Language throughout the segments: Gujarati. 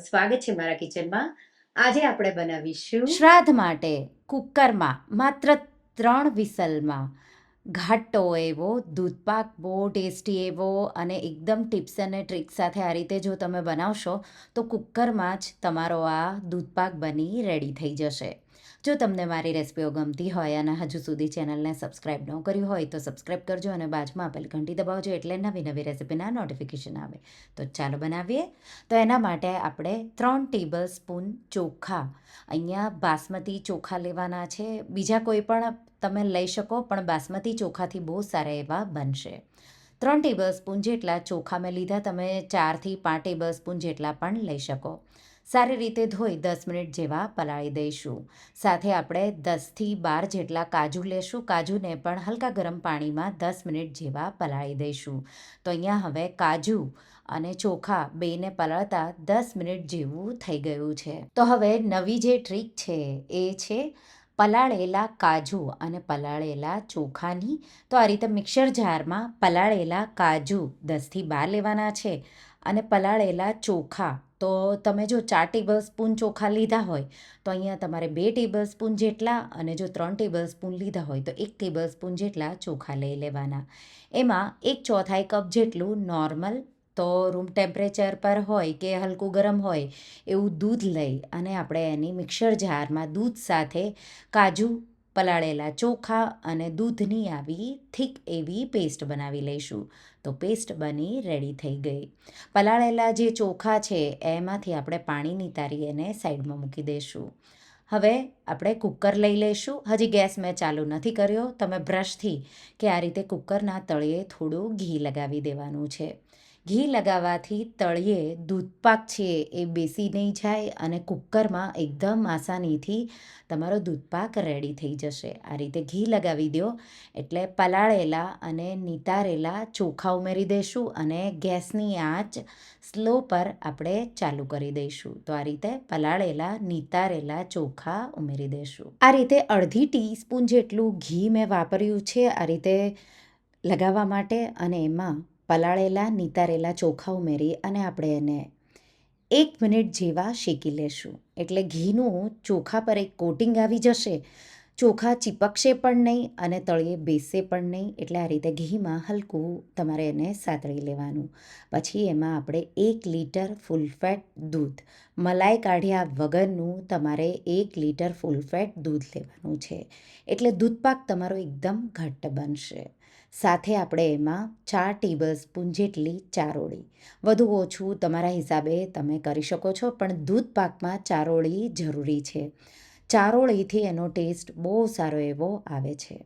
સ્વાગત છે મારા કિચનમાં. આજે આપણે બનાવીશું શ્રાદ્ધ માટે કુકરમાં માત્ર ત્રણ વિસલમાં ઘાટો એવો, દૂધપાક બહુ ટેસ્ટી એવો અને એકદમ ટિપ્સ અને ટ્રિક્સ સાથે આ રીતે જો તમે બનાવશો, તો કુકરમાં જ તમારો આ દૂધપાક બની રેડી થઈ જશે. જો તમને મારી રેસિપીઓ ગમતી હોય અને હજુ સુધી ચેનલને સબસ્ક્રાઈબ ન કર્યું હોય, તો સબસ્ક્રાઈબ કરજો અને બાજુમાં આપેલ ઘંટી દબાવજો એટલે નવી નવી રેસિપીના નોટિફિકેશન આવે. તો ચાલો બનાવીએ. તો એના માટે આપણે ત્રણ ટેબલ સ્પૂન ચોખા. અહીંયા બાસમતી ચોખા લેવાના છે. બીજા કોઈ પણ તમે લઈ શકો, પણ બાસમતી ચોખાથી બહુ સારા એવા બનશે. ત્રણ ટેબલ સ્પૂન જેટલા ચોખા મેં લીધા, તમે ચારથી પાંચ ટેબલ સ્પૂન જેટલા પણ લઈ શકો. સારી રીતે ધોઈ દસ મિનિટ જેવા પલાળી દઈશું. સાથે આપણે દસથી બાર જેટલા કાજુ લેશું. કાજુને પણ હલકા ગરમ પાણીમાં દસ મિનિટ જેવા પલાળી દઈશું. તો અહીંયા હવે કાજુ અને ચોખા બેને પલાળતા દસ મિનિટ જેવું થઈ ગયું છે. તો હવે નવી જે ટ્રીક છે એ છે પલાળેલા કાજુ અને પલાળેલા ચોખાની, તો આ રીતે મિક્સર જારમાં પલાળેલા કાજુ દસથી બાર લેવાના છે અને પલાળેલા ચોખા, તો તમે જો ચાર ટેબલ સ્પૂન ચોખા લીધા હોય, તો અહીંયા તમારે બે ટેબલ સ્પૂન જેટલા અને જો ત્રણ ટેબલ સ્પૂન લીધા હોય, તો એક ટેબલ સ્પૂન જેટલા ચોખા લઈ લેવાના. એમાં એક ચોથાઈ કપ જેટલું નોર્મલ તો રૂમ ટેમ્પરેચર પર હોય કે હલકું ગરમ હોય એવું દૂધ લઈ અને આપણે એની મિક્સર જારમાં દૂધ સાથે કાજુ પલાળેલા ચોખા અને દૂધની આવી થીક એવી પેસ્ટ બનાવી લઈશું. તો પેસ્ટ બની રેડી થઈ ગઈ. પલાળેલા જે ચોખા છે એમાંથી આપણે પાણી નિતારી એને સાઈડમાં મૂકી દઈશું. હવે આપણે કુકર લઈ લઈશું. હજી ગેસ મેં ચાલુ નથી કર્યો. તમે બ્રશથી કે આ રીતે કુકરના તળિયે થોડું ઘી લગાવી દેવાનું છે. ઘી લગાવવાથી તળિયે દૂધપાક છે એ બેસી નહીં જાય અને કુકરમાં એકદમ આસાનીથી તમારો દૂધપાક રેડી થઈ જશે. આ રીતે ઘી લગાવી દો, એટલે પલાળેલા અને નિતારેલા ચોખા ઉમેરી દઈશું અને ગેસની આંચ સ્લો પર આપણે ચાલુ કરી દઈશું. તો આ રીતે પલાળેલા, નિતારેલા ચોખા ઉમેરી દઈશું. આ રીતે અડધી ટીસ્પૂન જેટલું ઘી મેં વાપર્યું છે આ રીતે લગાવવા માટે અને એમાં પલાળેલા, નિતારેલા ચોખા ઉમેરી અને આપણે એને એક મિનિટ જેવા શેકી લેશું. એટલે ઘીનું ચોખા પર એક કોટિંગ આવી જશે. ચોખા ચીપકશે પણ નહીં અને તળિયે બેસશે પણ નહીં. એટલે આ રીતે ઘીમાં હલકું તમારે એને સાતળી લેવાનું. પછી એમાં આપણે એક લીટર ફૂલ ફેટ દૂધ. મલાઈ કાઢ્યા વગરનું તમારે એક લીટર ફૂલ ફેટ દૂધ લેવાનું છે. એટલે દૂધપાક તમારો એકદમ ઘટ્ટ બનશે. સાથે આપણે એમાં ચાર ટેબલ સ્પૂન જેટલી ચારોળી વધુ ઓછું તમારા હિસાબે તમે કરી શકો છો, પણ દૂધ પાકમાં ચારોળી જરૂરી છે. ચારોળીથી એનો ટેસ્ટ બહુ સારો એવો આવે છે.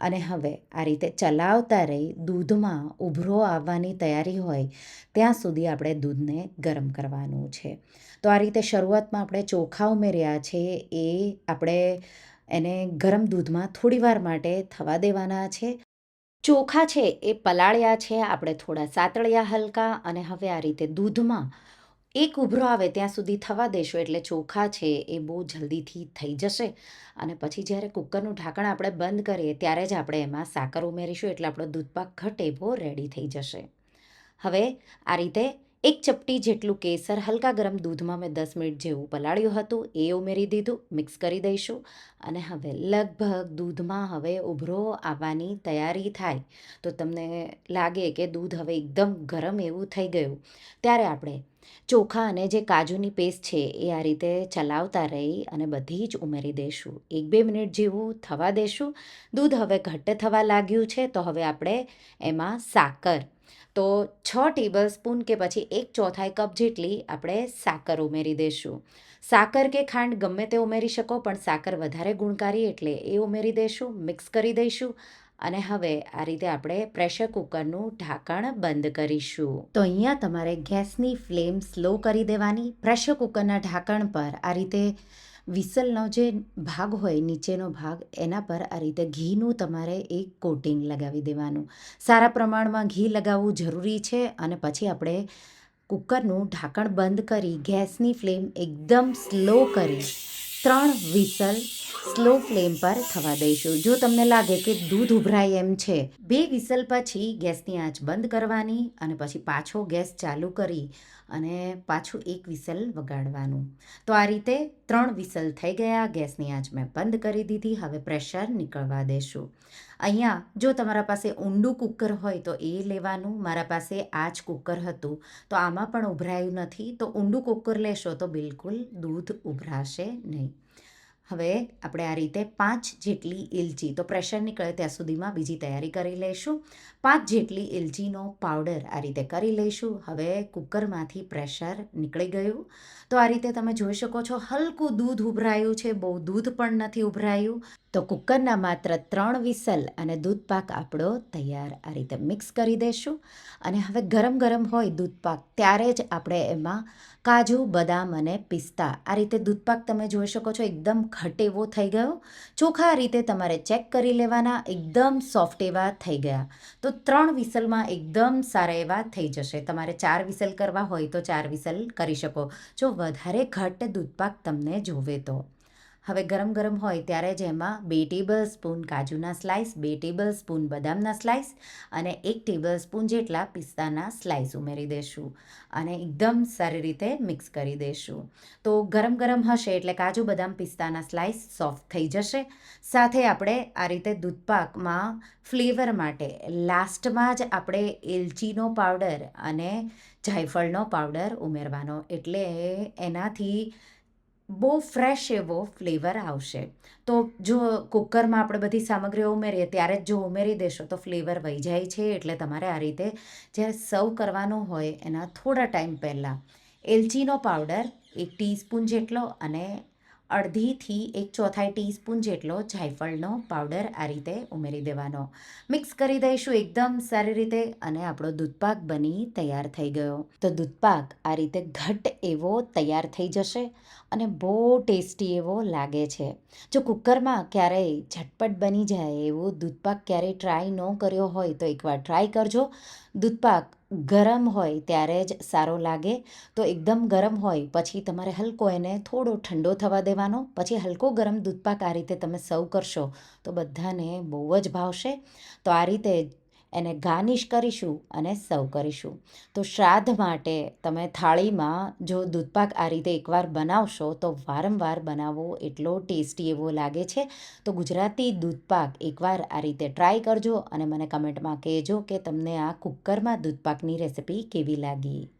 અને હવે આ રીતે ચલાવતા રહી દૂધમાં ઉભરો આવવાની તૈયારી હોય, ત્યાં સુધી આપણે દૂધને ગરમ કરવાનું છે. તો આ રીતે શરૂઆતમાં આપણે ચોખા ઉમેર્યા છે, એ આપણે એને ગરમ દૂધમાં થોડીવાર માટે થવા દેવાના છે. ચોખા છે એ પલાળ્યા છે, આપણે થોડા સાતળ્યા હલકા અને હવે આ રીતે દૂધમાં એક ઉભરો આવે ત્યાં સુધી થવા દેશો, એટલે ચોખા છે એ બહુ જલ્દીથી થઈ જશે. અને પછી જ્યારે કુકરનું ઢાંકણ આપણે બંધ કરીએ, ત્યારે જ આપણે એમાં સાકર ઉમેરીશું, એટલે આપણો દૂધપાક ઘટ એવો રેડી થઈ જશે. હવે આ રીતે એક ચપટી જેટલું કેસર હલકા ગરમ દૂધમાં મેં દસ મિનિટ જેવું પલાળ્યું હતું, એ ઉમેરી દીધું, મિક્સ કરી દઈશું. અને હવે લગભગ દૂધમાં હવે ઉભરો આવવાની તૈયારી થાય. તો તમને લાગે કે દૂધ હવે એકદમ ગરમ એવું થઈ ગયું. ત્યારે આપણે ચોખા અને જે કાજુની પેસ્ટ છે એ આ રીતે ચલાવતા રહી અને બધી જ ઉમેરી દઈશું. એક બે મિનિટ જેવું થવા દેશું દૂધ હવે ઘટ્ટ થવા લાગ્યું છે, તો હવે આપણે એમાં સાકર તો છ ટેબલ સ્પૂન કે પછી એક ચોથાઈ કપ જેટલી આપણે સાકર ઉમેરી દઈશું સાકર કે ખાંડ ગમે તે ઉમેરી શકો, પણ સાકર વધારે ગુણકારી એટલે એ ઉમેરી દઈશું મિક્સ કરી દઈશું અને હવે આ રીતે આપણે પ્રેશર કુકરનું ઢાંકણ બંધ કરીશું. તો અહીંયા તમારે ગેસની ફ્લેમ સ્લો કરી દેવાની, પ્રેશર કુકરના ઢાંકણ પર આ રીતે વિસલનો જે ભાગ હોય, નીચેનો ભાગ, એના પર આ રીતે ઘીનું તમારે એક કોટિંગ લગાવી દેવાનું. સારા પ્રમાણમાં ઘી લગાવવું જરૂરી છે અને પછી આપણે કુકરનું ઢાંકણ બંધ કરી ગેસની ફ્લેમ એકદમ સ્લો કરી ત્રણ વિસલ સ્લો ફ્લેમ પર થવા દઈશું. જો તમને લાગે કે દૂધ ઉભરાય એમ છે, બે વિસલ પછી ગેસની આંચ બંધ કરવાની અને પછી પાછો ગેસ ચાલુ કરી અને પાછું એક વિસલ વગાડવાનું. તો આ રીતે ત્રણ વિસલ થઈ ગયા, ગેસની આંચ મેં બંધ કરી દીધી, હવે પ્રેશર નીકળવા દેશું. અહીંયા જો તમારા પાસે ઊંડું કુકર હોય તો એ લેવાનું, મારા પાસે આ જ કુકર હતું, તો આમાં પણ ઉભરાયું નથી, તો ઊંડું કુકર લેશો તો બિલકુલ દૂધ ઉભરાશે નહીં. હવે આપણે આ રીતે પાંચ જેટલી ઇલચી તો પ્રેશર નીકળે ત્યાં સુધીમાં બીજી તૈયારી કરી લઈશું. પાંચ જેટલી ઇલચીનો પાવડર આ રીતે કરી લઈશું. હવે કુકરમાંથી પ્રેશર નીકળી ગયું. તો આ રીતે તમે જોઈ શકો છો, હલકું દૂધ ઉભરાયું છે, બહુ દૂધ પણ નથી ઉભરાયું. તો કુકરના માત્ર ત્રણ વિસલ અને દૂધ પાક આપણો તૈયાર આ રીતે મિક્સ કરી દઈશું અને હવે ગરમ ગરમ હોય દૂધ પાક, ત્યારે જ આપણે એમાં કાજુ, બદામ અને પિસ્તા, આ રીતે દૂધ પાક તમે જોઈ શકો છો, એકદમ ઘટેવો થઈ ગયો. ચોખા રીતે તમારે ચેક કરી લેવાના, એકદમ સોફ્ટ એવા થઈ ગયા. તો ત્રણ વિસલમાં એકદમ સારા એવા થઈ જશે. તમારે ચાર વિસલ કરવા હોય તો ચાર વિસલ કરી શકો. જો વધારે ઘટ દૂધપાક તમને જોવે તો. હવે ગરમ ગરમ હોય ત્યારે જ એમાં બે ટેબલ સ્પૂન કાજુના સ્લાઇસ બે ટેબલ સ્પૂન બદામના સ્લાઇસ અને એક ટેબલ સ્પૂન જેટલા પિસ્તાના સ્લાઇસ ઉમેરી દઈશું અને એકદમ સારી રીતે મિક્સ કરી દઈશું તો ગરમ ગરમ હશે એટલે કાજુ, બદામ, પિસ્તાના સ્લાઇસ સોફ્ટ થઈ જશે. સાથે આપણે આ રીતે દૂધપાકમાં ફ્લેવર માટે લાસ્ટમાં જ આપણે એલચીનો પાવડર અને જાયફળનો પાવડર ઉમેરવાનો. એટલે એનાથી બહુ ફ્રેશ એવો ફ્લેવર આવશે. તો જો કુકરમાં આપણે બધી સામગ્રીઓ ઉમેરીએ, ત્યારે જ જો ઉમેરી દેશો, તો ફ્લેવર વહી જાય છે. એટલે તમારે આ રીતે જ્યારે સર્વ કરવાનો હોય, એના થોડા ટાઈમ પહેલાં એલચીનો પાવડર એક ટીસ્પૂન જેટલો અને અડધીથી એક ચોથાઈ ટીસ્પૂન જેટલો જાયફળનો પાવડર આ રીતે ઉમેરી દેવાનો. મિક્સ કરી દઈશું એકદમ સારી રીતે અને આપણો દૂધપાક બની તૈયાર થઈ ગયો. તો દૂધપાક આ રીતે ઘટ એવો તૈયાર થઈ જશે અને બહુ ટેસ્ટી એવો લાગે છે. જો કુકરમાં ક્યારેય ઝટપટ બની જાય એવો દૂધપાક ક્યારેય ટ્રાય ન કર્યો હોય તો એકવાર ટ્રાય કરજો. દૂધપાક ગરમ હોય ત્યારે જ સારો લાગે, તો એકદમ ગરમ હોય, પછી તમારે હલકો એને થોડો ઠંડો થવા દેવાનો, પછી હલકો ગરમ દૂધપાક આ રીતે તમે સર્વ કરશો, તો બધાને બહુ જ ભાવશે. તો આ રીતે એને ગાર્નિશ કરીશું અને સર્વ કરીશું. તો શ્રાદ્ધ માટે તમે થાળીમાં જો દૂધપાક આ રીતે એકવાર બનાવશો, તો વારંવાર બનાવવો એટલો ટેસ્ટી એવો લાગે છે. તો ગુજરાતી દૂધપાક એકવાર આ રીતે ટ્રાય કરજો અને મને કમેન્ટમાં કહેજો કે તમને આ કુકરમાં દૂધપાકની રેસિપી કેવી લાગી.